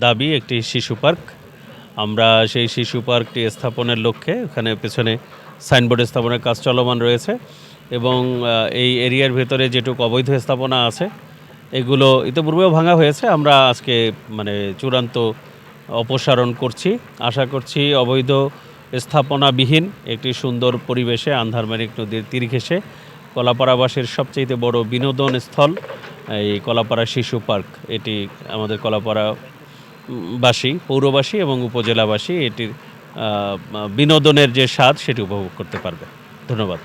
দাবি, একটি শিশু পার্ক। আমরা সেই শিশু পার্কটি স্থাপনের লক্ষ্যে ওখানে পেছনে সাইনবোর্ড স্থাপনের কাজ চলমান রয়েছে এবং এই এরিয়ার ভেতরে যেটুকু অবৈধ স্থাপনা আছে, এগুলো ইতিপূর্বেও ভাঙা হয়েছে। আমরা আজকে মানে চূড়ান্ত অপসারণ করছি। আশা করছি অবৈধ স্থাপনাবিহীন একটি সুন্দর পরিবেশে আন্ধারমানিক নদীর তীর ঘেঁষে কলাপাড়াবাসীর সবচেয়ে বড় বিনোদন স্থল এই কলাপাড়া শিশু পার্ক। এটি আমাদের কলাপাড়া বাসী পৌরবাসী এবং উপজেলাবাসী এটির বিনোদনের যে স্বাদ সেটি উপভোগ করতে পারবে। ধন্যবাদ।